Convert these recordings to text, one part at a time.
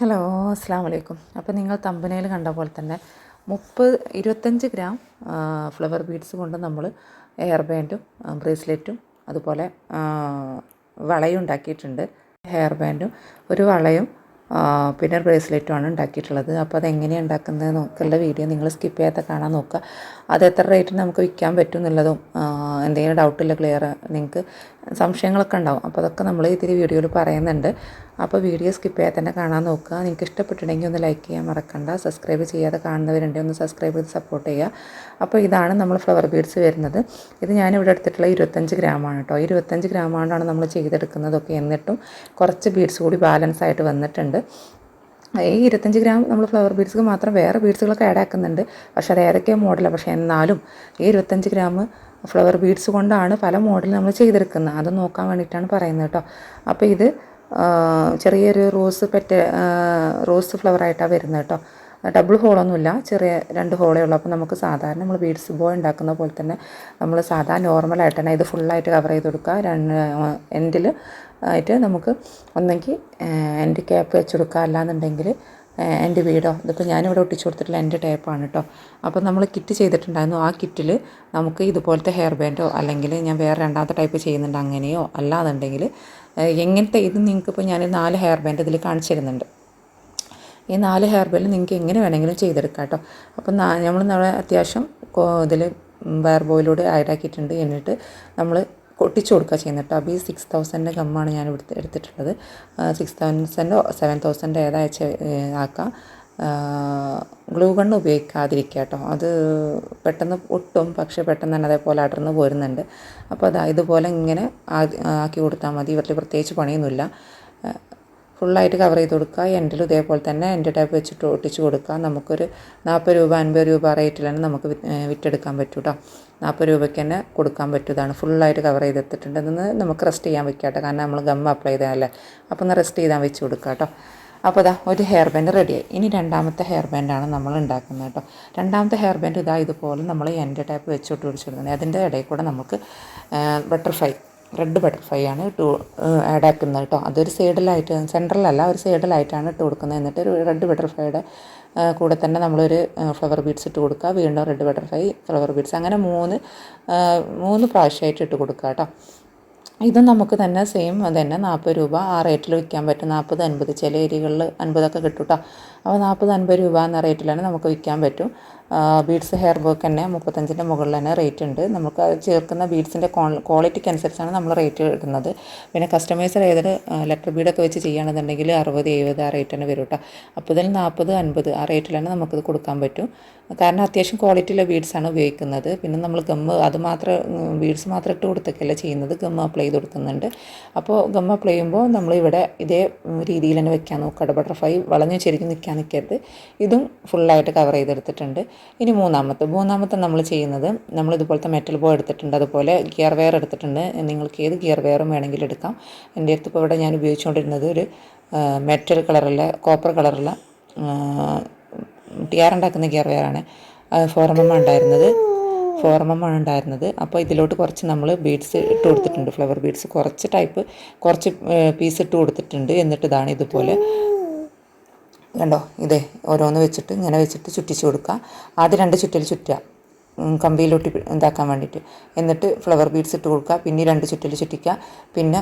Hello അസ്സാം വലൈക്കും അപ്പോൾ നിങ്ങൾ തമ്പനയിൽ കണ്ട പോലെ തന്നെ മുപ്പത് ഇരുപത്തഞ്ച് ഗ്രാം ഫ്ലവർ ബീഡ്സ് കൊണ്ട് നമ്മൾ ഹെയർ ബാൻഡും ബ്രേസ്ലെറ്റും അതുപോലെ വളയും ഉണ്ടാക്കിയിട്ടുണ്ട്. ഹെയർ ബാൻഡും ഒരു വളയും പിന്നെ ബ്രേസ്ലെറ്റുമാണ് ഉണ്ടാക്കിയിട്ടുള്ളത്. അപ്പോൾ അതെങ്ങനെയാണ് ഉണ്ടാക്കുന്നത് നോക്കുള്ള വീഡിയോ നിങ്ങൾ സ്കിപ്പ് ചെയ്യാത്ത കാണാൻ നോക്കുക. അത് എത്ര റേറ്റിന് നമുക്ക് വിൽക്കാൻ പറ്റും എന്നുള്ളതും എന്തെങ്കിലും ഡൗട്ടില്ല ക്ലിയർ നിങ്ങൾക്ക് സംശയങ്ങളൊക്കെ ഉണ്ടാവും. അപ്പോൾ അതൊക്കെ നമ്മൾ ഇതിൽ വീഡിയോയിൽ പറയുന്നുണ്ട്. അപ്പോൾ വീഡിയോ സ്കിപ്പ് ചെയ്യാതെ തന്നെ കാണാൻ നോക്കുക. നിങ്ങൾക്ക് ഇഷ്ടപ്പെട്ടിട്ടുണ്ടെങ്കിൽ ഒന്ന് ലൈക്ക് ചെയ്യാൻ മറക്കണ്ട. സബ്സ്ക്രൈബ് ചെയ്യാതെ കാണുന്നവരുണ്ടെങ്കിൽ ഒന്ന് സബ്സ്ക്രൈബ് ചെയ്ത് സപ്പോർട്ട് ചെയ്യുക. അപ്പോൾ ഇതാണ് നമ്മൾ ഫ്ലവർ ബീഡ്സ് വരുന്നത്. ഇത് ഞാനിവിടെ എടുത്തിട്ടുള്ള ഇരുപത്തഞ്ച് ഗ്രാമാണ് കേട്ടോ ഇരുപത്തഞ്ച് ഗ്രാം കൊണ്ടാണ് നമ്മൾ ചെയ്തെടുക്കുന്നതൊക്കെ എന്നിട്ടും കുറച്ച് ബീഡ്സ് കൂടി ബാലൻസ് ആയിട്ട് വന്നിട്ടുണ്ട്. ഈ ഇരുപത്തഞ്ച് ഗ്രാം നമ്മൾ ഫ്ലവർ ബീഡ്സ് മാത്രം വേറെ ബീഡ്സുകളൊക്കെ ആഡ് ആക്കുന്നുണ്ട്. പക്ഷേ അത് ഏതൊക്കെ മോഡലാണ് പക്ഷേ എന്നാലും ഈ ഇരുപത്തഞ്ച് ഗ്രാം ഫ്ലവർ ബീഡ്സ് കൊണ്ടാണ് പല മോഡൽ നമ്മൾ ചെയ്തെടുക്കുന്നത്. അത് നോക്കാൻ വേണ്ടിയിട്ടാണ് പറയുന്നത് കേട്ടോ. അപ്പോൾ ഇത് ചെറിയൊരു റോസ് പെറ്റ റോസ് ഫ്ലവർ ആയിട്ടാണ് വരുന്നത് കേട്ടോ. ഡബിൾ ഹോളൊന്നുമില്ല ചെറിയ രണ്ട് ഹോളേ ഉള്ളൂ. അപ്പോൾ നമുക്ക് സാധാരണ നമ്മൾ ബീഡ്സ് ബോ ഉണ്ടാക്കുന്ന പോലെ തന്നെ നമ്മൾ സാധാരണ നോർമലായിട്ട് തന്നെ ഇത് ഫുള്ളായിട്ട് കവർ ചെയ്ത് കൊടുക്കുക. രണ്ട് എൻഡിൽ ആയിട്ട് നമുക്ക് ഒന്നെങ്കിൽ എന്റെ ക്യാപ്പ് വെച്ച് കൊടുക്കുക. അല്ലാന്നുണ്ടെങ്കിൽ എന്റെ വീടോ ഇതിപ്പോൾ ഞാനിവിടെ ഒട്ടിച്ചു കൊടുത്തിട്ടുള്ള എന്റെ ടേപ്പാണ് കേട്ടോ അപ്പോൾ നമ്മൾ കിറ്റ് ചെയ്തിട്ടുണ്ടായിരുന്നു. ആ കിറ്റിൽ നമുക്ക് ഇതുപോലത്തെ ഹെയർ ബാൻഡോ അല്ലെങ്കിൽ ഞാൻ വേറെ രണ്ടാമത്തെ ടൈപ്പ് ചെയ്യുന്നുണ്ട് അങ്ങനെയോ അല്ലാന്നുണ്ടെങ്കിൽ എങ്ങനത്തെ ഇത് നിങ്ങൾക്കിപ്പോൾ ഞാൻ നാല് ഹെയർ ബാൻഡ് ഇതിൽ കാണിച്ചു തരുന്നുണ്ട്. ഈ നാല് ഹെയർ ബാൻഡ് നിങ്ങൾക്ക് എങ്ങനെ വേണമെങ്കിലും ചെയ്തെടുക്കാം കേട്ടോ അപ്പം നമ്മൾ നമ്മളെ അത്യാവശ്യം ഇതിൽ വയർ ബോയിലൂടെ ആയിടാക്കിയിട്ടുണ്ട് എന്നിട്ട് നമ്മൾ കൊട്ടിച്ചു കൊടുക്കുക ചെയ്യുന്നത് കേട്ടോ അപ്പോൾ ഈ സിക്സ് തൗസൻഡിന്റെ ഗമ്മാണ് ഞാൻ ഇവിടുത്തെ എടുത്തിട്ടുള്ളത്. സിക്സ് തൗസൻഡോ സെവൻ തൗസൻഡോ ഏതാഴ്ച ആക്കാം. ഗ്ലൂ ഗണ്ണ് ഉപയോഗിക്കാതിരിക്കുക കേട്ടോ അത് പെട്ടെന്ന് ഒട്ടും പക്ഷേ പെട്ടെന്ന് തന്നെ അതേപോലെ അടർന്ന് പോരുന്നുണ്ട്. അപ്പോൾ അത് ഇതുപോലെ ഇങ്ങനെ ആക്കി കൊടുത്താൽ മതി. ഇവർക്ക് പ്രത്യേകിച്ച് പണിയൊന്നുമില്ല. ഫുള്ളായിട്ട് കവർ ചെയ്ത് കൊടുക്കുക. എൻഡിൽ ഇതേപോലെ തന്നെ എന്റെ ടൈപ്പ് വെച്ചിട്ട് ഒട്ടിച്ച് കൊടുക്കുക. നമുക്കൊരു നാൽപ്പത് രൂപ അൻപത് രൂപ റേറ്റിലാണ് നമുക്ക് വിറ്റെടുക്കാൻ പറ്റും കേട്ടോ നാൽപ്പത് രൂപയ്ക്ക് തന്നെ കൊടുക്കാൻ പറ്റുന്നതാണ് ഫുള്ളായിട്ട് കവർ ചെയ്തെടുത്തിട്ടുണ്ട്. ഇതൊന്ന് നമുക്ക് റെസ്റ്റ് ചെയ്യാൻ വെക്കാം കേട്ടോ കാരണം നമ്മൾ ഗം അപ്ലൈ ചെയ്തതല്ലേ അപ്പോൾ ഒന്ന് റെസ്റ്റ് ചെയ്താൽ വെച്ച് കൊടുക്കുക കേട്ടോ അപ്പോൾ ഇതാ ഒരു ഹെയർ ബാൻഡ് റെഡിയായി ഇനി രണ്ടാമത്തെ ഹെയർ ബാൻഡാണ് നമ്മൾ ഉണ്ടാക്കുന്നത് കേട്ടോ രണ്ടാമത്തെ ഹെയർ ബാൻഡ് ഇതാ ഇതുപോലെ നമ്മൾ എന്റെ ടൈപ്പ് വെച്ചിട്ട് പിടിച്ചിടുന്നത് അതിന്റെ ഇടയിൽ കൂടെ നമുക്ക് ബട്ടർഫ്ലൈ റെഡ് ബട്ടർഫ്ലൈ ആണ് ഇട്ട് ആഡ് ആക്കുന്നത് കേട്ടോ അതൊരു സൈഡിലായിട്ട് സെൻട്രലല്ല ഒരു സൈഡിലായിട്ടാണ് ഇട്ട് കൊടുക്കുന്നത്. എന്നിട്ട് ഒരു റെഡ് ബട്ടർഫ്ലൈയുടെ കൂടെ തന്നെ നമ്മളൊരു ഫ്ലവർ ബീഡ്സ് ഇട്ട് കൊടുക്കുക. വീണ്ടും റെഡ് ബട്ടർഫ്ലൈ ഫ്ലവർ ബീഡ്സ് അങ്ങനെ മൂന്ന് മൂന്ന് പ്രാവശ്യമായിട്ട് ഇട്ട് കൊടുക്കുക കേട്ടോ ഇതും നമുക്ക് തന്നെ സെയിം തന്നെ നാൽപ്പത് രൂപ ആ റേറ്റിൽ വിൽക്കാൻ പറ്റും. നാൽപ്പത് അൻപത് ചില ഏരിയകളിൽ അൻപതൊക്കെ കിട്ടും കേട്ടോ അപ്പോൾ നാൽപ്പത് അൻപത് രൂപ എന്ന റേറ്റിലാണ് നമുക്ക് വിൽക്കാൻ പറ്റും. ബീഡ്സ് ഹെയർ വർക്ക് തന്നെ മുപ്പത്തഞ്ചിന്റെ മുകളിൽ തന്നെ റേറ്റ് ഉണ്ട്. നമുക്ക് അത് ചേർക്കുന്ന ബീഡ്സിന്റെ ക്വാളിറ്റിക്ക് അനുസരിച്ചാണ് നമ്മൾ റേറ്റ് ഇടുന്നത്. പിന്നെ കസ്റ്റമൈസർ ഏതൊരു ലെറ്റർ ബീഡൊക്കെ വെച്ച് ചെയ്യുകയാണെന്നുണ്ടെങ്കിൽ അറുപത് എഴുപത് ആ റേറ്റ് തന്നെ വരും കേട്ടോ. അപ്പോൾ ഇതിൽ നാൽപ്പത് അൻപത് ആ റേറ്റിലാണ് നമുക്കിത് കൊടുക്കാൻ പറ്റും. കാരണം അത്യാവശ്യം ക്വാളിറ്റിയുള്ള ബീഡ്സാണ് ഉപയോഗിക്കുന്നത്. പിന്നെ നമ്മൾ ഗമ്മ് അത് മാത്രം ബീഡ്സ് മാത്രം ഇട്ട് കൊടുത്തൊക്കെയല്ല ചെയ്യുന്നത്. ഗമ്മ് അപ്ലൈ ചെയ്ത് കൊടുക്കുന്നുണ്ട്. അപ്പോൾ ഗമ്മ് അപ്ലൈ ചെയ്യുമ്പോൾ നമ്മളിവിടെ ഇതേ രീതിയിൽ തന്നെ വെക്കാൻ നോക്കുക. ബട്ടർഫ്ലൈ വളഞ്ഞ് ചെരിഞ്ഞ് നിൽക്കാൻ നിൽക്കരുത് ഇതും ഫുള്ളായിട്ട് കവർ ചെയ്തെടുത്തിട്ടുണ്ട്. ഇനി മൂന്നാമത്തെ മൂന്നാമത്തെ നമ്മൾ ചെയ്യുന്നത് നമ്മൾ ഇതുപോലത്തെ മെറ്റൽ ബോ എടുത്തിട്ടുണ്ട്. അതുപോലെ ഗിയർ വെയർ എടുത്തിട്ടുണ്ട്. നിങ്ങൾക്ക് ഏത് ഗിയർ വെയറും വേണമെങ്കിലും എടുക്കാം. എന്റെ അടുത്ത് ഇപ്പോൾ ഇവിടെ ഞാൻ ഉപയോഗിച്ചുകൊണ്ടിരുന്നത് ഒരു മെറ്റൽ കളറുള്ള കോപ്പർ കളറുള്ള ടിയർ ഉണ്ടാക്കുന്ന ഗിയർ വെയറാണ് ഫോർമമ്മ ഉണ്ടായിരുന്നത്. ഫോർമമാണ് ഉണ്ടായിരുന്നത്. അപ്പോൾ ഇതിലോട്ട് കുറച്ച് നമ്മൾ ബീഡ്സ് ഇട്ട് കൊടുത്തിട്ടുണ്ട്. ഫ്ലവർ ബീഡ്സ് കുറച്ച് ടൈപ്പ് കുറച്ച് പീസ് ഇട്ട് കൊടുത്തിട്ടുണ്ട്. എന്നിട്ട് ഇതാണ് ഇതുപോലെ കണ്ടോ? ഇതേ ഓരോന്ന് വെച്ചിട്ട് ഇങ്ങനെ വെച്ചിട്ട് ചുറ്റിച്ച് കൊടുക്കുക. ആദ്യം രണ്ട് ചുറ്റൽ ചുറ്റുക. കമ്പിയിലൊട്ടി ഇതാക്കാൻ വേണ്ടിയിട്ട്. എന്നിട്ട് ഫ്ലവർ ബീഡ്സ് ഇട്ട് കൊടുക്കുക. പിന്നെ രണ്ട് ചുറ്റിൽ ചുറ്റിക്കുക. പിന്നെ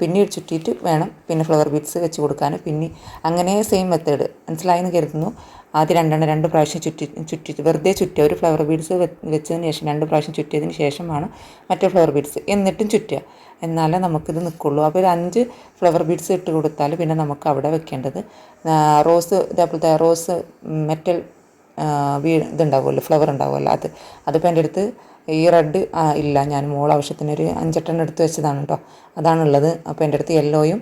പിന്നെ ചുറ്റിയിട്ട് വേണം പിന്നെ ഫ്ലവർ ബീഡ്സ് വെച്ച് കൊടുക്കാൻ. പിന്നെ അങ്ങനെ സെയിം മെത്തേഡ് മനസ്സിലായെന്ന് കരുതുന്നു. ആദ്യം രണ്ടെണ്ണം രണ്ട് പ്രാവശ്യം ചുറ്റി ചുറ്റി വെറുതെ ചുറ്റുക. ഒരു ഫ്ലവർ ബീഡ്സ് വെച്ചതിന് ശേഷം രണ്ട് പ്രാവശ്യം ചുറ്റിയതിന് ശേഷമാണ് മറ്റേ ഫ്ലവർ ബീഡ്സ് എന്നിട്ടും ചുറ്റുക. എന്നാലേ നമുക്കിത് നിൽക്കുള്ളൂ. അപ്പോൾ ഒരു അഞ്ച് ഫ്ലവർ ബീഡ്സ് ഇട്ട് കൊടുത്താൽ പിന്നെ നമുക്ക് അവിടെ വെക്കേണ്ടത്. റോസ് ഇതേപോലത്തെ റോസ് മെറ്റൽ വീ ഇതുണ്ടാവുമല്ലോ ഫ്ലവർ ഉണ്ടാവുമല്ലോ. അത് അതിപ്പോൾ എന്റെ അടുത്ത് ഈ റെഡ് ഇല്ല ഞാൻ മോൾ ആവശ്യത്തിനൊരു അഞ്ചെട്ടെണ്ണം എടുത്ത് വെച്ചതാണ് കേട്ടോ അതാണുള്ളത്. അപ്പോൾ എന്റെ അടുത്ത് യെല്ലോയും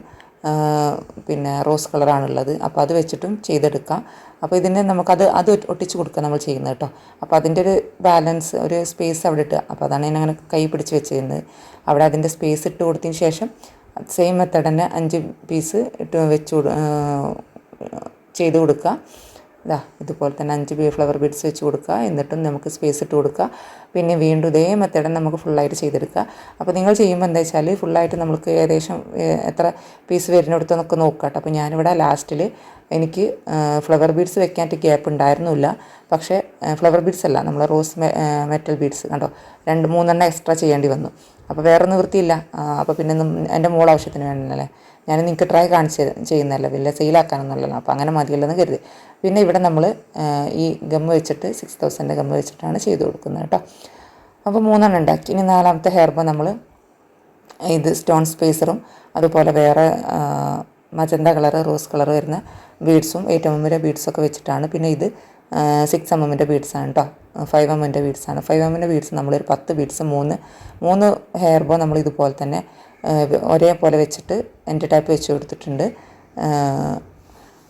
പിന്നെ റോസ് കളറാണുള്ളത് അപ്പോൾ അത് വെച്ചിട്ടും ചെയ്തെടുക്കാം. അപ്പോൾ ഇതിനെ നമുക്കത് അത് ഒട്ടിച്ച് കൊടുക്കുക നമ്മൾ ചെയ്യുന്നത് കേട്ടോ അപ്പോൾ അതിന്റെ ഒരു ബാലൻസ് ഒരു സ്പേസ് അവിടെ ഇട്ടുക അപ്പോൾ അതാണ് ഞാൻ അങ്ങനെ കൈ പിടിച്ച് വെച്ചിരുന്നത്. അവിടെ അതിന്റെ സ്പേസ് ഇട്ട് കൊടുത്തതിന് ശേഷം സെയിം മെത്തേഡ് തന്നെ അഞ്ച് പീസ് ഇട്ട് വെച്ച് ചെയ്ത് കൊടുക്കുക. ഇതാ ഇതുപോലെ തന്നെ അഞ്ച് ബി ഫ്ലവർ ബീഡ്സ് വെച്ച് കൊടുക്കുക. എന്നിട്ടും നമുക്ക് സ്പേസ് ഇട്ട് കൊടുക്കുക. പിന്നെ വീണ്ടും ഇതേ മെത്തേഡ് നമുക്ക് ഫുള്ളായിട്ട് ചെയ്തെടുക്കുക. അപ്പോൾ നിങ്ങൾ ചെയ്യുമ്പോൾ എന്താ വെച്ചാൽ ഫുള്ളായിട്ട് നമുക്ക് ഏകദേശം എത്ര പീസ് വരുന്നിടത്തെന്നൊക്കെ നോക്കുക കേട്ടോ. അപ്പോൾ ഞാനിവിടെ ലാസ്റ്റിൽ എനിക്ക് ഫ്ലവർ ബീഡ്സ് വെക്കാനായിട്ട് ഗ്യാപ്പ് ഉണ്ടായിരുന്നില്ല. പക്ഷേ ഫ്ലവർ ബീഡ്സ് അല്ല നമ്മൾ റോസ് മെറ്റൽ ബീഡ്സ് കണ്ടോ? രണ്ട് മൂന്നെണ്ണം എക്സ്ട്രാ ചെയ്യേണ്ടി വന്നു. അപ്പോൾ വേറെ നിവൃത്തിയില്ല. അപ്പോൾ പിന്നെ എന്റെ മോൾ ആവശ്യത്തിന് വേണ്ടല്ലേ ഞാൻ നിങ്ങൾക്ക് ട്രൈ കാണിച്ച് ചെയ്യുന്നതല്ല വലിയ സെയിലാക്കാനൊന്നുമല്ലല്ലോ അപ്പോൾ അങ്ങനെ മതിയല്ലെന്ന് കരുതി. പിന്നെ ഇവിടെ നമ്മൾ ഈ ഗമ്മ് വെച്ചിട്ട് സിക്സ് തൗസൻഡ് ഗമ്മ് വെച്ചിട്ടാണ് ചെയ്ത് കൊടുക്കുന്നത് കേട്ടോ. അപ്പോൾ മൂന്നെണ്ണം ഉണ്ടാക്കി. ഇനി നാലാമത്തെ ഹെയർ ബോ നമ്മൾ ഇത് സ്റ്റോൺ സ്പേസറും അതുപോലെ വേറെ മജന്ത കളർ റോസ് കളർ വരുന്ന ബീഡ്സും എയ്റ്റ് എം എമ്മിന്റെ ബീഡ്സൊക്കെ വെച്ചിട്ടാണ്. പിന്നെ ഇത് സിക്സ് എം എമ്മിന്റെ ബീഡ്സാണ് കേട്ടോ ഫൈവ് എമ്മിന്റെ ബീഡ്സാണ് ഫൈവ് എമ്മിന്റെ ബീഡ്സ് നമ്മളൊരു പത്ത് ബീഡ്സ് മൂന്ന് മൂന്ന് ഹെയർ ബോ നമ്മൾ ഇതുപോലെ തന്നെ ഒരേപോലെ വെച്ചിട്ട് എന്റെ ടൈപ്പ് വെച്ച് കൊടുത്തിട്ടുണ്ട്.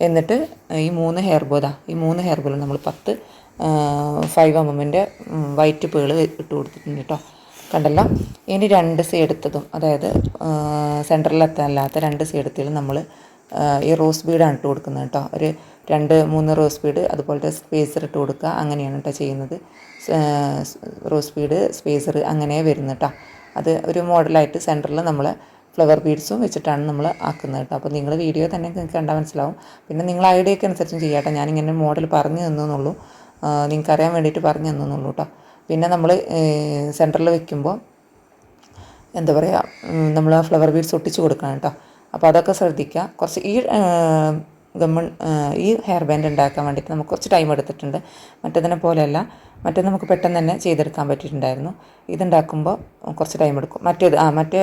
എന്നിട്ട് ഈ മൂന്ന് ഹെയർ ബോതാ ഈ മൂന്ന് ഹെയർ ബോൾ നമ്മൾ പത്ത് ഫൈവ് എം എമ്മിന്റെ വൈറ്റ് പേൾ ഇട്ട് കൊടുത്തിട്ടുണ്ട് കേട്ടോ. കണ്ടല്ലോ? ഇനി രണ്ട് സൈഡെത്തതും അതായത് സെന്ററിലെത്താനല്ലാത്ത രണ്ട് സൈഡെത്തിലും നമ്മൾ ഈ റോസ് ബീഡാണ് ഇട്ട് കൊടുക്കുന്നത് കേട്ടോ. ഒരു രണ്ട് മൂന്ന് റോസ് ബീഡ് അതുപോലത്തെ സ്പേസർ ഇട്ട് കൊടുക്കുക അങ്ങനെയാണ് കേട്ടോ ചെയ്യുന്നത്. റോസ് ബീഡ് സ്പേസർ അങ്ങനെ വരുന്നു കേട്ടോ. അത് ഒരു മോഡലായിട്ട് സെന്ററിൽ നമ്മൾ ഫ്ലവർ ബീഡ്സും വെച്ചിട്ടാണ് നമ്മൾ ആക്കുന്നത് കേട്ടോ. അപ്പോൾ നിങ്ങൾ വീഡിയോ തന്നെ നിങ്ങൾക്ക് കണ്ടാൽ മനസ്സിലാവും. പിന്നെ നിങ്ങൾ ഐഡിയക്ക് അനുസരിച്ചും ചെയ്യാട്ടോ. ഞാനിങ്ങനെ മോഡൽ പറഞ്ഞു തന്നുള്ളൂ നിങ്ങൾക്ക് അറിയാൻ വേണ്ടിയിട്ട് പറഞ്ഞു തന്നുള്ളൂ കേട്ടോ. പിന്നെ നമ്മൾ സെന്ററിൽ വെക്കുമ്പോൾ എന്താ പറയുക നമ്മൾ ആ ഫ്ലവർ ബീഡ്സ് ഒട്ടിച്ച് കൊടുക്കണം കേട്ടോ. അപ്പോൾ അതൊക്കെ ശ്രദ്ധിക്കുക. കുറച്ച് ഈ ഗമ്മൺ ഈ ഹെയർ ബാൻഡ് ഉണ്ടാക്കാൻ വേണ്ടിയിട്ട് നമുക്ക് കുറച്ച് ടൈം എടുത്തിട്ടുണ്ട്. മറ്റേതിനെ പോലെയല്ല. മറ്റേത് നമുക്ക് പെട്ടെന്ന് തന്നെ ചെയ്തെടുക്കാൻ പറ്റിയിട്ടുണ്ടായിരുന്നു. ഇതുണ്ടാക്കുമ്പോൾ കുറച്ച് ടൈം എടുക്കും. മറ്റേത് ആ മറ്റേ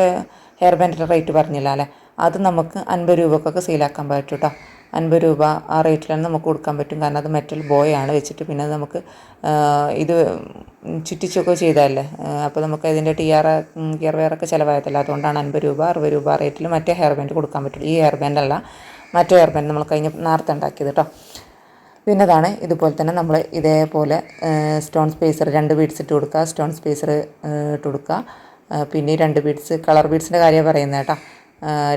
ഹെയർ ബാൻഡിന്റെ റേറ്റ് പറഞ്ഞില്ല അല്ലേ? അത് നമുക്ക് അൻപത് രൂപക്കൊക്കെ സെയിലാക്കാൻ പറ്റും കേട്ടോ അൻപത് രൂപ ആ റേറ്റിലാണ് നമുക്ക് കൊടുക്കാൻ പറ്റും. കാരണം അത് മെറ്റൽ ബോയാണ് വെച്ചിട്ട് പിന്നെ നമുക്ക് ഇത് ചുറ്റിച്ചൊക്കെ ചെയ്തതല്ലേ? അപ്പോൾ നമുക്ക് അതിന്റെ ടി ആർ ഗിയർ വെയറൊക്കെ ചിലവായതല്ല അതുകൊണ്ടാണ് അൻപത് രൂപ അറുപത് രൂപ റേറ്റിൽ മറ്റേ ഹെയർ ബാൻഡ് കൊടുക്കാൻ പറ്റുള്ളൂ. ഈ ഹെയർ ബാൻഡല്ല മറ്റേ ഹെയർ ബാൻഡ് നമ്മൾ കഴിഞ്ഞ നേരത്തെ ഉണ്ടാക്കിയത് കേട്ടോ പിന്നെ അതാണ് ഇതുപോലെ തന്നെ നമ്മൾ ഇതേപോലെ സ്റ്റോൺ സ്പേസർ രണ്ട് ബീഡ്സ് ഇട്ട് കൊടുക്കുക. സ്റ്റോൺ സ്പേസർ ഇട്ട് കൊടുക്കുക. പിന്നെ രണ്ട് ബീഡ്സ് കളർ ബീഡ്സിന്റെ കാര്യമാണ് പറയുന്നത് കേട്ടോ.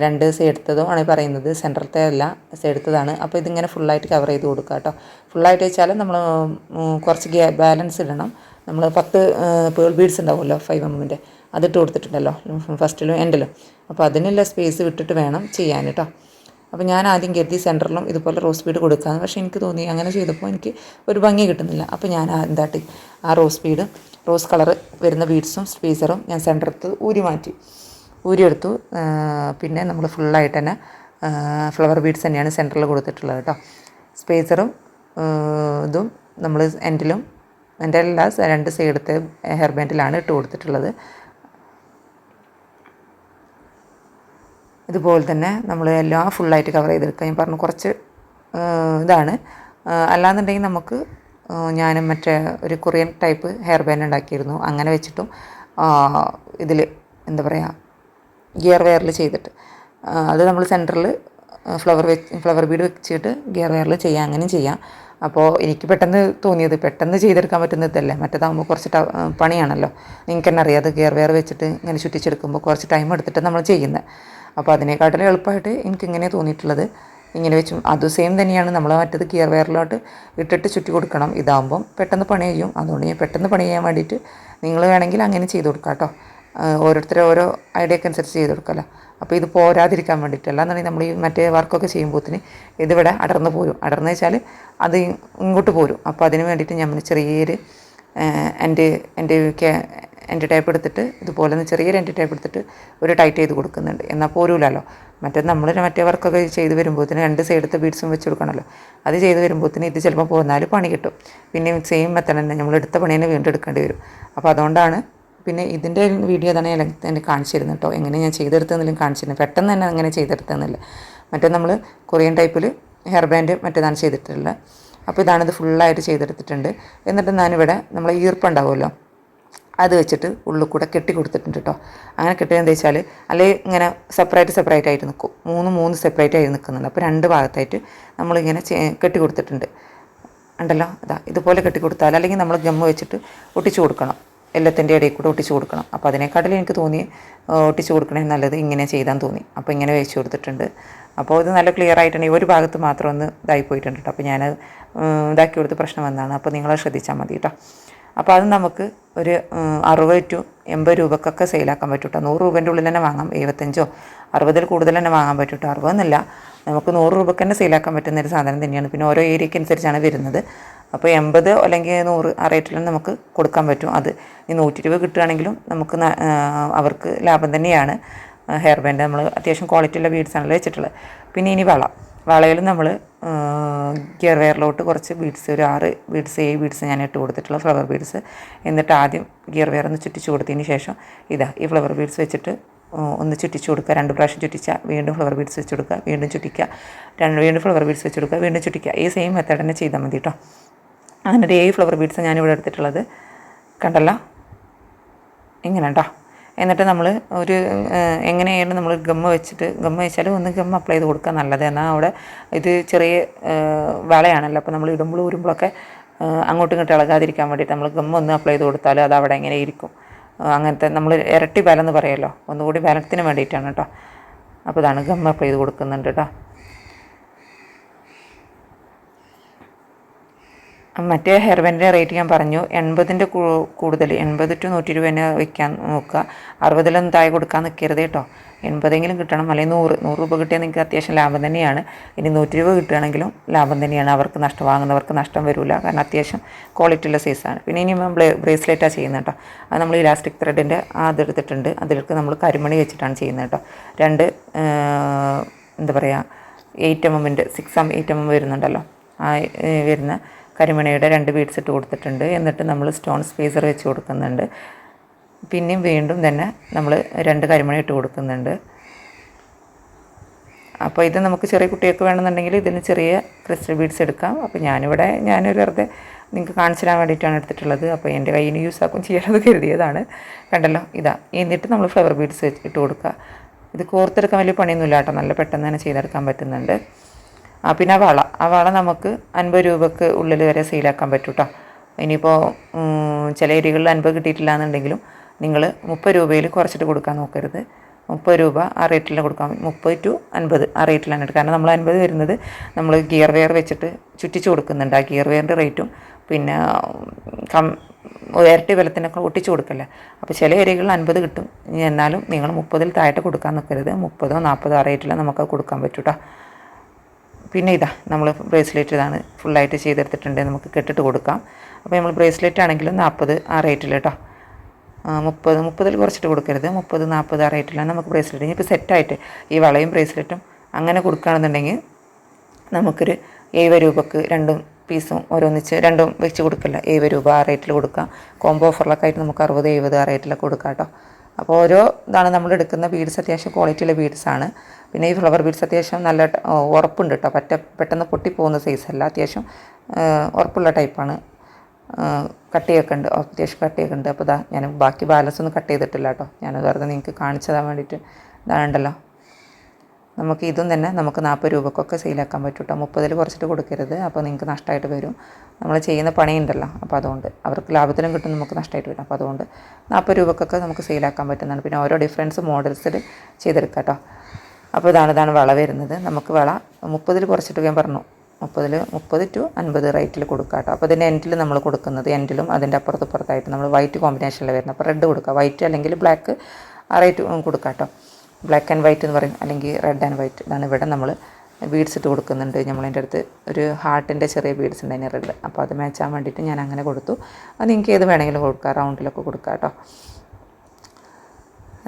രണ്ട് സൈഡത്തതും ആണ് പറയുന്നത്. സെന്ററത്തെ അല്ല സൈഡത്തതാണ് അപ്പോൾ ഇതിങ്ങനെ ഫുള്ളായിട്ട് കവർ ചെയ്ത് കൊടുക്കുക കേട്ടോ. ഫുള്ളായിട്ട് വെച്ചാൽ നമ്മൾ കുറച്ച് ബാലൻസ് ഇടണം. നമ്മൾ പത്ത് പേൾ ബീഡ്സ് ഉണ്ടാവുമല്ലോ ഫൈവ് എമ്മിന്റെ അതിട്ട് കൊടുത്തിട്ടുണ്ടല്ലോ ഫസ്റ്റിലും എൻഡിലും അപ്പോൾ അതിനുള്ള സ്പേസ് വിട്ടിട്ട് വേണം ചെയ്യാൻ കേട്ടോ. അപ്പോൾ ഞാൻ ആദ്യം കരുതി സെന്ററിലും ഇതുപോലെ റോസ് ബീഡ് കൊടുക്കാമെന്ന് പക്ഷേ എനിക്ക് തോന്നി അങ്ങനെ ചെയ്തപ്പോൾ എനിക്ക് ഒരു ഭംഗി കിട്ടുന്നില്ല. അപ്പോൾ ഞാൻ എന്താട്ടി ആ റോസ് ബീഡ് റോസ് കളർ വരുന്ന ബീഡ്സും സ്പീസറും ഞാൻ സെന്ററത്ത് ഊരി മാറ്റി. ഊരിയെടുത്തു പിന്നെ നമ്മൾ ഫുള്ളായിട്ട് തന്നെ ഫ്ലവർ ബീഡ്സ് തന്നെയാണ് സെന്ററിൽ കൊടുത്തിട്ടുള്ളത് കേട്ടോ. സ്പേസറും ഇതും നമ്മൾ എൻഡിലും എന്റെ എല്ലാ രണ്ട് സൈഡത്തെ ഹെയർ ബാൻഡിലാണ് ഇട്ട് കൊടുത്തിട്ടുള്ളത്. ഇതുപോലെ തന്നെ നമ്മൾ എല്ലാം ഫുള്ളായിട്ട് കവർ ചെയ്തെടുക്കുക. ഞാൻ പറഞ്ഞു കുറച്ച് ഇതാണ്. അല്ലാന്നുണ്ടെങ്കിൽ നമുക്ക് ഞാൻ മറ്റേ ഒരു കൊറിയൻ ടൈപ്പ് ഹെയർ ബാൻഡ് ഉണ്ടാക്കിയിരുന്നു. അങ്ങനെ വെച്ചിട്ടും ഇതിൽ എന്താ പറയുക ഗിയർ വെയറിൽ ചെയ്തിട്ട്. അത് നമ്മൾ സെന്ററിൽ ഫ്ലവർ വെച്ച് ഫ്ലവർ ബീഡ് വെച്ചിട്ട് ഗിയർ വെയറിൽ ചെയ്യാം. അങ്ങനെയും ചെയ്യാം. അപ്പോൾ എനിക്ക് പെട്ടെന്ന് തോന്നിയത് പെട്ടെന്ന് ചെയ്തെടുക്കാൻ പറ്റുന്ന ഇതല്ലേ. മറ്റേതാകുമ്പോൾ കുറച്ച് ട- പണിയാണല്ലോ. നിങ്ങൾക്ക് തന്നെ അറിയാതെ ഗിയർ വെയർ വെച്ചിട്ട് ഇങ്ങനെ ചുറ്റിച്ചെടുക്കുമ്പോൾ കുറച്ച് ടൈം എടുത്തിട്ട് നമ്മൾ ചെയ്യുന്നത് അപ്പോൾ അതിനേക്കാട്ടിലും എളുപ്പമായിട്ട് എനിക്കിങ്ങനെ തോന്നിയിട്ടുള്ളത്. ഇങ്ങനെ വെച്ചും അത് സെയിം തന്നെയാണ്. നമ്മൾ മറ്റത് ഗിയർ വെയറിലോട്ട് ഇട്ടിട്ട് ചുറ്റി കൊടുക്കണം. ഇതാകുമ്പം പെട്ടെന്ന് പണി ചെയ്യും. അതുകൊണ്ട് ഞാൻ പെട്ടെന്ന് പണി ചെയ്യാൻ വേണ്ടിയിട്ട് നിങ്ങൾ വേണമെങ്കിൽ അങ്ങനെ ചെയ്ത് കൊടുക്കാം കേട്ടോ. ഓരോരുത്തരെ ഓരോ ഐഡിയക്ക് അനുസരിച്ച് ചെയ്ത് കൊടുക്കാമല്ലോ അപ്പോൾ ഇത് പോരാതിരിക്കാൻ വേണ്ടിയിട്ട്. അല്ലാന്നുണ്ടെങ്കിൽ നമ്മൾ ഈ മറ്റേ വർക്കൊക്കെ ചെയ്യുമ്പോഴത്തേന് ഇതിവിടെ അടർന്ന് പോരും. അടർന്നു വെച്ചാൽ അത് ഇങ്ങോട്ട് പോരും. അപ്പോൾ അതിന് വേണ്ടിയിട്ട് നമ്മൾ ചെറിയൊരു എന്റെ എന്റെ എന്റെ ടൈപ്പ് എടുത്തിട്ട് ഇതുപോലെ ഒന്ന് ചെറിയൊരു എന്റെ ടൈപ്പ് എടുത്തിട്ട് ഒരു ടൈറ്റ് ചെയ്ത് കൊടുക്കുന്നുണ്ട്. എന്നാൽ പോരൂലല്ലോ മറ്റേ നമ്മൾ മറ്റേ വർക്കൊക്കെ ചെയ്ത് വരുമ്പോഴത്തേന് രണ്ട് സൈഡത്തെ ബീഡ്സും വെച്ച് കൊടുക്കണമല്ലോ. അത് ചെയ്ത് വരുമ്പോഴത്തേന് ഇത് ചിലപ്പോൾ പോന്നാൽ പണി കിട്ടും. പിന്നെ സെയിം മെത്തഡ് തന്നെ നമ്മൾ എടുത്ത പണി തന്നെ വീണ്ടും എടുക്കേണ്ടി വരും. അപ്പോൾ അതുകൊണ്ടാണ് പിന്നെ ഇതിന്റെ വീഡിയോ തന്നെ തന്നെ കാണിച്ചിരുന്നു കേട്ടോ. എങ്ങനെ ഞാൻ ചെയ്തെടുത്തതെന്നെങ്കിലും കാണിച്ചിരുന്നു പെട്ടെന്ന് തന്നെ അങ്ങനെ ചെയ്തെടുത്തതെന്നില്ല. മറ്റേ നമ്മൾ കൊറിയൻ ടൈപ്പിൽ ഹെയർ ബാൻഡ് മറ്റേതാണ് ചെയ്തിട്ടുള്ളത്. അപ്പോൾ ഇതാണിത് ഫുള്ളായിട്ട് ചെയ്തെടുത്തിട്ടുണ്ട്. എന്നിട്ട് ഞാനിവിടെ നമ്മൾ ഈർപ്പുണ്ടാവുമല്ലോ അത് വെച്ചിട്ട് ഉള്ളിൽ കൂടെ കെട്ടി കൊടുത്തിട്ടുണ്ട് കേട്ടോ അങ്ങനെ കെട്ടിയത് എന്താ വെച്ചാൽ അല്ലെങ്കിൽ ഇങ്ങനെ സെപ്പറേറ്റ് സെപ്പറേറ്റ് ആയിട്ട് നിൽക്കും മൂന്ന് മൂന്ന് സെപ്പറേറ്റ് ആയിട്ട് നിൽക്കുന്നുണ്ട് അപ്പോൾ രണ്ട് ഭാഗത്തായിട്ട് നമ്മളിങ്ങനെ കെട്ടി കൊടുത്തിട്ടുണ്ട്. ഉണ്ടല്ലോ? അതാ ഇതുപോലെ കെട്ടി കൊടുത്താൽ അല്ലെങ്കിൽ നമ്മൾ ഗമ്മ് വെച്ചിട്ട് ഒട്ടിച്ചു കൊടുക്കണം. എല്ലാത്തിന്റെ ഇടയിൽ കൂടെ ഒട്ടിച്ചു കൊടുക്കണം. അപ്പോൾ അതിനെക്കാട്ടിലും എനിക്ക് തോന്നി ഒട്ടിച്ചു കൊടുക്കണേ നല്ലത് ഇങ്ങനെ ചെയ്താൽ തോന്നി. അപ്പോൾ ഇങ്ങനെ വെച്ച് കൊടുത്തിട്ടുണ്ട്. അപ്പോൾ ഇത് നല്ല ക്ലിയർ ആയിട്ടുണ്ട്. ഒരു ഭാഗത്ത് മാത്രം ഒന്ന് ഇതായി പോയിട്ടുണ്ട് കേട്ടോ അപ്പോൾ ഞാൻ ഇതാക്കി കൊടുത്ത് പ്രശ്നം വന്നതാണ്. അപ്പോൾ നിങ്ങളത് ശ്രദ്ധിച്ചാൽ മതി കേട്ടോ അപ്പോൾ അത് നമുക്ക് ഒരു അറുപത് ടു എൺപത് രൂപക്കൊക്കെ സെയിലാക്കാൻ പറ്റും കേട്ടോ നൂറ് രൂപേന്റെ ഉള്ളിൽ തന്നെ വാങ്ങാം. എഴുപത്തഞ്ചോ അറുപതിൽ കൂടുതൽ തന്നെ വാങ്ങാൻ പറ്റും കേട്ടോ അറുപതെന്നല്ല നമുക്ക് നൂറ് രൂപക്ക് തന്നെ സെയിലാക്കാൻ പറ്റുന്ന ഒരു സാധനം തന്നെയാണ്. പിന്നെ ഓരോ ഏരിയയ്ക്ക് അനുസരിച്ചാണ് വരുന്നത്. അപ്പോൾ എൺപത് അല്ലെങ്കിൽ നൂറ് ആ റേറ്റിൽ നമുക്ക് കൊടുക്കാൻ പറ്റും അത്. ഈ നൂറ്റി രൂപ കിട്ടുകയാണെങ്കിലും നമുക്ക് അവർക്ക് ലാഭം തന്നെയാണ്. ഹെയർ ബാൻഡ് നമ്മൾ അത്യാവശ്യം ക്വാളിറ്റിയുള്ള ബീഡ്സാണല്ലോ വെച്ചിട്ടുള്ളത്. പിന്നെ ഇനി വള. വളയിൽ നമ്മൾ ഗിയർ വെയറിലോട്ട് കുറച്ച് ബീഡ്സ് ഒരു ആറ് ബീഡ്സ് ഏഴ് ബീഡ്സ് ഞാൻ ഇട്ട് കൊടുത്തിട്ടുള്ള ഫ്ലവർ ബീഡ്സ് എന്നിട്ട് ആദ്യം ഗിയർ വെയർ ഒന്ന് ചുറ്റിച്ച് കൊടുത്തതിന് ശേഷം ഇതാ ഈ ഫ്ലവർ ബീഡ്സ് വെച്ചിട്ട് ഒന്ന് ചുറ്റിച്ച് കൊടുക്കുക. രണ്ട് പ്രാവശ്യം ചുറ്റിച്ചാൽ വീണ്ടും ഫ്ലവർ ബീഡ്സ് വെച്ച് കൊടുക്കുക. വീണ്ടും ചുറ്റിക്കുക. രണ്ട് വീണ്ടും ഫ്ലവർ ബീഡ്സ് വെച്ച് കൊടുക്കുക. വീണ്ടും ചുറ്റിക്കുക. ഈ സെയിം മെത്തേഡ് തന്നെ ചെയ്താൽ മതി കേട്ടോ അങ്ങനെ ഒരു ഏഴ് ഫ്ലവർ ബീഡ്സ് ഞാനിവിടെ എടുത്തിട്ടുള്ളത്. കണ്ടല്ലോ? ഇങ്ങനെ കേട്ടോ എന്നിട്ട് നമ്മൾ ഒരു എങ്ങനെയായാലും നമ്മൾ ഗമ്മ വെച്ചിട്ട് ഗമ്മ വെച്ചാൽ ഒന്ന് ഗമ്മ അപ്ലൈ ചെയ്ത് കൊടുക്കുക നല്ലത്. എന്നാൽ അവിടെ ഇത് ചെറിയ വളയാണല്ലോ. അപ്പോൾ നമ്മൾ ഇടുമ്പോഴും ഊരുമ്പോഴൊക്കെ അങ്ങോട്ടും ഇങ്ങോട്ടും ഇളകാതിരിക്കാൻ വേണ്ടിയിട്ട് നമ്മൾ ഗമ്മ ഒന്ന് അപ്ലൈ ചെയ്ത് കൊടുത്താൽ അത് അവിടെ എങ്ങനെ ഇരിക്കും. അങ്ങനത്തെ നമ്മൾ ഇരട്ടി ബലം എന്ന് പറയുമല്ലോ ഒന്നുകൂടി ബലത്തിന് വേണ്ടിയിട്ടാണ് കേട്ടോ അപ്പോൾ ഇതാണ് ഗമ്മ അപ്ലൈ ചെയ്ത് കൊടുക്കുന്നുണ്ട് കേട്ടോ മറ്റേ ഹെയർ ബാൻഡിന്റെ റേറ്റ് ഞാൻ പറഞ്ഞു. എൺപതിന്റെ കൂടുതൽ എൺപത് ടു നൂറ്റി തന്നെ വയ്ക്കാൻ നോക്കുക. അറുപതിലൊന്നും താഴെ കൊടുക്കാൻ നിൽക്കരുത് കേട്ടോ. എൺപതെങ്കിലും കിട്ടണം അല്ലെങ്കിൽ നൂറ് നൂറ് രൂപ കിട്ടിയാൽ നിങ്ങൾക്ക് അത്യാവശ്യം ലാഭം തന്നെയാണ്. ഇനി നൂറ്റി രൂപ കിട്ടുകയാണെങ്കിലും ലാഭം തന്നെയാണ്. അവർക്ക് നഷ്ടം വാങ്ങുന്നവർക്ക് നഷ്ടം വരില്ല കാരണം അത്യാവശ്യം ക്വാളിറ്റിയുള്ള സൈസാണ് പിന്നെ ഇനി നമ്മൾ ബ്രേസ്ലെറ്റാണ് ചെയ്യുന്നത് കേട്ടോ. അത് നമ്മൾ ഇലാസ്റ്റിക് ത്രെഡിന്റെ അതെടുത്തിട്ടുണ്ട് അതിലേക്ക് നമ്മൾ കരിമണി വെച്ചിട്ടാണ് ചെയ്യുന്നത് കേട്ടോ. രണ്ട് എന്താ പറയുക എയ്റ്റ് എം എമ്മിന്റെ six M eight M M വരുന്നുണ്ടല്ലോ. ആ വരുന്ന കരിമണിയുടെ രണ്ട് ബീഡ്സ് ഇട്ട് കൊടുത്തിട്ടുണ്ട്. എന്നിട്ട് നമ്മൾ സ്റ്റോൺ സ്പേസർ വെച്ച് കൊടുക്കുന്നുണ്ട്. പിന്നെയും വീണ്ടും തന്നെ നമ്മൾ രണ്ട് കരിമണി ഇട്ട് കൊടുക്കുന്നുണ്ട്. അപ്പോൾ ഇത് നമുക്ക് ചെറിയ കുട്ടികൾക്ക് വേണമെന്നുണ്ടെങ്കിൽ ഇതിന് ചെറിയ ക്രിസ്റ്റൽ ബീഡ്സ് എടുക്കാം. അപ്പോൾ ഞാനിവിടെ ഞാനൊരു വെറുതെ നിങ്ങൾക്ക് കാണിച്ചു തരാൻ വേണ്ടിയിട്ടാണ് എടുത്തിട്ടുള്ളത്. അപ്പോൾ എന്റെ കയ്യിൽ യൂസ് ആക്കും ചെയ്യാനത് കരുതിയതാണ്. കണ്ടല്ലോ ഇതാ. എന്നിട്ട് നമ്മൾ ഫ്ലവർ ബീഡ്സ് ഇട്ട് കൊടുക്കുക. ഇത് കോർത്തെടുക്കാൻ വലിയ പണിയൊന്നുമില്ല കേട്ടോ. നല്ല പെട്ടെന്ന് തന്നെ ചെയ്തെടുക്കാൻ പറ്റുന്നുണ്ട്. പിന്നെ വള. ആ വള നമുക്ക് അൻപത് രൂപക്ക് ഉള്ളിൽ വരെ സെയിലാക്കാൻ പറ്റും കേട്ടോ ഇനിയിപ്പോൾ ചില ഏരിയകളിൽ അൻപത് കിട്ടിയിട്ടില്ല എന്നുണ്ടെങ്കിലും നിങ്ങൾ മുപ്പത് രൂപയിൽ കുറച്ചിട്ട് കൊടുക്കാൻ നോക്കരുത്. മുപ്പത് രൂപ ആ റേറ്റിൽ കൊടുക്കാൻ മുപ്പത് ടു അൻപത് ആ റേറ്റിലാണ് എടുക്കുക. കാരണം നമ്മൾ അൻപത് വരുന്നത് നമ്മൾ ഗിയർ വെയർ വെച്ചിട്ട് ചുറ്റിച്ച് കൊടുക്കുന്നുണ്ട് ആ ഗിയർ വെയറിന്റെ റേറ്റും. പിന്നെ കം ഇരട്ടി വിലത്തിനൊക്കെ ഒട്ടിച്ച് കൊടുക്കല്ലേ. അപ്പോൾ ചില ഏരിയകളിൽ അൻപത് കിട്ടും. എന്നാലും നിങ്ങൾ മുപ്പതിൽ താഴെ കൊടുക്കാൻ നിൽക്കരുത്. മുപ്പതോ നാൽപ്പതോ ആ റേറ്റിൽ നമുക്ക് കൊടുക്കാൻ പറ്റും കേട്ടോ പിന്നെ ഇതാ നമ്മൾ ബ്രേസ്ലെറ്റ് ഇതാണ് ഫുള്ളായിട്ട് ചെയ്തെടുത്തിട്ടുണ്ട്. നമുക്ക് കെട്ടിട്ട് കൊടുക്കാം. അപ്പോൾ നമ്മൾ ബ്രേസ്ലെറ്റ് ആണെങ്കിലും നാൽപ്പത് ആ റേറ്റിൽ കേട്ടോ മുപ്പത് മുപ്പതിൽ കുറച്ചിട്ട് കൊടുക്കരുത്. മുപ്പത് നാൽപ്പത് ആ റേറ്റിലാണ് നമുക്ക് ബ്രേസ്ലെറ്റ് ഇനിയിപ്പോൾ സെറ്റായിട്ട് ഈ വളയും ബ്രേസ്ലെറ്റും അങ്ങനെ കൊടുക്കുകയാണെന്നുണ്ടെങ്കിൽ നമുക്കൊരു ഏവ രൂപക്ക് രണ്ടും പീസും ഓരോന്നിച്ച് രണ്ടും വെച്ച് കൊടുക്കില്ല. ഏവ രൂപ ആ റേറ്റിൽ കൊടുക്കാം. കോംബോ ഓഫറിലൊക്കെ ആയിട്ട് നമുക്ക് അറുപത് എഴുപത് ആ റേറ്റിലൊക്കെ കൊടുക്കാം കേട്ടോ അപ്പോൾ ഓരോ ഇതാണ് നമ്മൾ എടുക്കുന്ന ബീഡ്സ് അത്യാവശ്യം ക്വാളിറ്റിയുള്ള ബീഡ്സാണ് പിന്നെ ഈ ഫ്ലവർ ബീഡ്സ് അത്യാവശ്യം നല്ല ഉറപ്പുണ്ട് കേട്ടോ. പറ്റ പെട്ടെന്ന് പൊട്ടിപ്പോകുന്ന സൈസല്ല അത്യാവശ്യം ഉറപ്പുള്ള ടൈപ്പാണ് കട്ടിയൊക്കെ ഉണ്ട്. അത്യാവശ്യം കട്ടിയൊക്കെ ഉണ്ട്. അപ്പോൾ ഇതാ ഞാൻ ബാക്കി ബാലൻസ് ഒന്നും കട്ട് ചെയ്തിട്ടില്ല കേട്ടോ. ഞാൻ വെറുതെ നിങ്ങൾക്ക് കാണിച്ചതാൻ വേണ്ടിയിട്ട്. ഇതാണുണ്ടല്ലോ നമുക്ക് ഇതും തന്നെ നമുക്ക് നാൽപ്പത് രൂപക്കൊക്കെ സെയിലാക്കാൻ പറ്റും കേട്ടോ മുപ്പതിൽ കുറച്ചിട്ട് കൊടുക്കരുത്. അപ്പോൾ നിങ്ങൾക്ക് നഷ്ടമായിട്ട് വരും. നമ്മൾ ചെയ്യുന്ന പണിയുണ്ടല്ലോ. അപ്പോൾ അതുകൊണ്ട് അവർക്ക് ലാഭത്തിലും കിട്ടും നമുക്ക് നഷ്ടമായിട്ട് വരും. അപ്പോൾ അതുകൊണ്ട് നാൽപ്പത് രൂപക്കൊക്കെ നമുക്ക് സെയിലാക്കാൻ പറ്റുന്നതാണ്. പിന്നെ ഓരോ ഡിഫറൻസ് മോഡൽസിൽ ചെയ്തെടുക്കാം കേട്ടോ. അപ്പോൾ ഇതാണ് ഇതാണ് വള വരുന്നത്. നമുക്ക് വള മുപ്പതിൽ കുറച്ചിട്ട് ഞാൻ പറഞ്ഞു. മുപ്പതിൽ മുപ്പത് ടു അൻപത് റേറ്റിൽ കൊടുക്കുക കേട്ടോ. അപ്പോൾ ഇതിന്റെ എൻഡിൽ നമ്മൾ കൊടുക്കുന്നത് എൻഡിലും അതിന്റെ അപ്പുറത്ത് നമ്മൾ വൈറ്റ് കോമ്പിനേഷനിൽ വരുന്നത്. അപ്പോൾ റെഡ് കൊടുക്കുക വൈറ്റ് അല്ലെങ്കിൽ ബ്ലാക്ക് ആ റേറ്റ് കൊടുക്കുക കേട്ടോ. ബ്ലാക്ക് ആൻഡ് വൈറ്റ് എന്ന് പറയും. അല്ലെങ്കിൽ റെഡ് ആൻഡ് വൈറ്റ് ഇതാണ് ഇവിടെ നമ്മൾ ബീഡ്സ് ഇട്ട് കൊടുക്കുന്നുണ്ട്. നമ്മളതിന്റെ അടുത്ത് ഒരു ഹാർട്ടിന്റെ ചെറിയ ബീഡ്സ് ഉണ്ട് അതിന് റെഡ് അപ്പോൾ അത് മാച്ചാൻ വേണ്ടിയിട്ട് ഞാൻ അങ്ങനെ കൊടുത്തു. അത് നിങ്ങൾക്ക് ഏത് വേണമെങ്കിലും കൊടുക്കാം. റൗണ്ടിലൊക്കെ കൊടുക്കാം കേട്ടോ.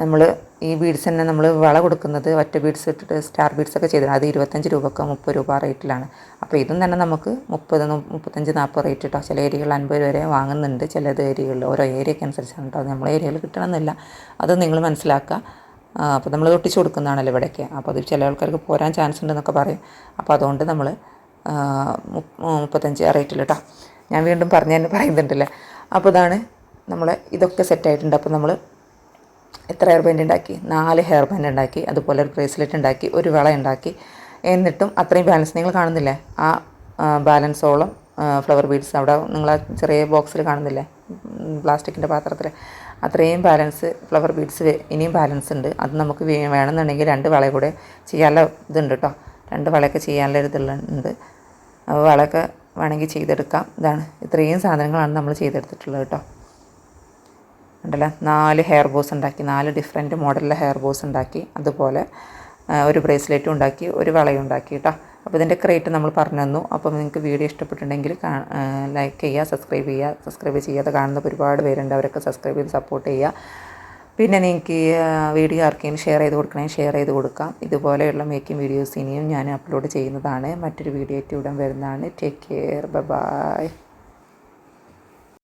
നമ്മൾ ഈ ബീഡ്സ് തന്നെ നമ്മൾ വള കൊടുക്കുന്നത് ഒറ്റ ബീഡ്സ് ഇട്ടിട്ട് സ്റ്റാർ ബീഡ്സ് ഒക്കെ ചെയ്തിട്ടുണ്ട്. അത് ഇരുപത്തഞ്ച് രൂപക്ക് മുപ്പത് രൂപ റേറ്റിലാണ് അപ്പോൾ ഇതും തന്നെ നമുക്ക് മുപ്പത് മുപ്പത്തഞ്ച് നാൽപ്പത് റേറ്റ് കേട്ടോ ചില ഏരിയകൾ അൻപത് വരെ വാങ്ങുന്നുണ്ട്. ചിലത് ഏരിയകളിൽ ഓരോ ഏരിയയ്ക്ക് അനുസരിച്ചാണ് കേട്ടോ നമ്മളെ ഏരിയയിൽ കിട്ടണമെന്നില്ല. അത് നിങ്ങൾ മനസ്സിലാക്കുക. അപ്പോൾ നമ്മൾ ഒട്ടിച്ചു കൊടുക്കുന്നതാണല്ലോ ഇവിടേക്ക് അപ്പോൾ അത് ചില ആൾക്കാർക്ക് പോരാൻ ചാൻസ് ഉണ്ടെന്നൊക്കെ പറയും. അപ്പോൾ അതുകൊണ്ട് നമ്മൾ മുപ്പത്തഞ്ച് ആ റേറ്റിൽ കേട്ടോ ഞാൻ വീണ്ടും പറഞ്ഞു തന്നെ പറയുന്നുണ്ടല്ലേ. അപ്പോൾ ഇതാണ് നമ്മൾ ഇതൊക്കെ സെറ്റായിട്ടുണ്ട് അപ്പോൾ നമ്മൾ എത്ര ഹെയർ ബാൻഡ് ഉണ്ടാക്കി നാല് ഹെയർ ബാൻഡ് ഉണ്ടാക്കി അതുപോലെ ഒരു ബ്രേസ്ലെറ്റ് ഉണ്ടാക്കി ഒരു വള ഉണ്ടാക്കി എന്നിട്ടും അത്രയും ബാലൻസ് നിങ്ങൾ കാണുന്നില്ലേ? ആ ബാലൻസോളം ഫ്ലവർ ബീഡ്സ് അവിടെ നിങ്ങൾ ചെറിയ ബോക്സിൽ കാണുന്നില്ലേ? പ്ലാസ്റ്റിക്കിന്റെ പാത്രത്തിൽ അത്രയും ബാലൻസ് ഫ്ലവർ ബീഡ്സ് ഇനിയും ബാലൻസ് ഉണ്ട്. അത് നമുക്ക് വേണമെന്നുണ്ടെങ്കിൽ രണ്ട് വള കൂടെ ചെയ്യാനുള്ള ഇതുണ്ട് കേട്ടോ. രണ്ട് വളയൊക്കെ ചെയ്യാനുള്ള ഉണ്ട്. അപ്പോൾ വളയൊക്കെ വേണമെങ്കിൽ ചെയ്തെടുക്കാം. ഇതാണ് ഇത്രയും സാധനങ്ങളാണ് നമ്മൾ ചെയ്തെടുത്തിട്ടുള്ളത് കേട്ടോ. ഉണ്ടല്ലോ. നാല് ഹെയർ ബോസ് ഉണ്ടാക്കി. നാല് ഡിഫറെന്റ് മോഡലിലെ ഹെയർ ബോസ് ഉണ്ടാക്കി. അതുപോലെ ഒരു ബ്രേസ്ലെറ്റും ഉണ്ടാക്കി. ഒരു വളയും ഉണ്ടാക്കി കേട്ടോ. അപ്പോൾ ഇതിന്റെ ക്രേറ്റ് നമ്മൾ പറഞ്ഞു തന്നു. അപ്പം നിങ്ങൾക്ക് വീഡിയോ ഇഷ്ടപ്പെട്ടിട്ടുണ്ടെങ്കിൽ ലൈക്ക് ചെയ്യുക സബ്സ്ക്രൈബ് ചെയ്യുക സബ്സ്ക്രൈബ് ചെയ്യാതെ കാണുന്ന ഒരുപാട് പേരുണ്ട്. അവരൊക്കെ സബ്സ്ക്രൈബ് ചെയ്ത് സപ്പോർട്ട് ചെയ്യുക. പിന്നെ നിങ്ങൾക്ക് വീഡിയോ ആർക്കെങ്കിലും ഷെയർ ചെയ്ത് കൊടുക്കണമെങ്കിൽ ഷെയർ ചെയ്ത് കൊടുക്കാം. ഇതുപോലെയുള്ള മേക്കിംഗ് വീഡിയോസ് ഇനിയും ഞാൻ അപ്ലോഡ് ചെയ്യുന്നതാണ്. മറ്റൊരു വീഡിയോ ആയിട്ട് ഉടൻ വരുന്നതാണ്. Take care bye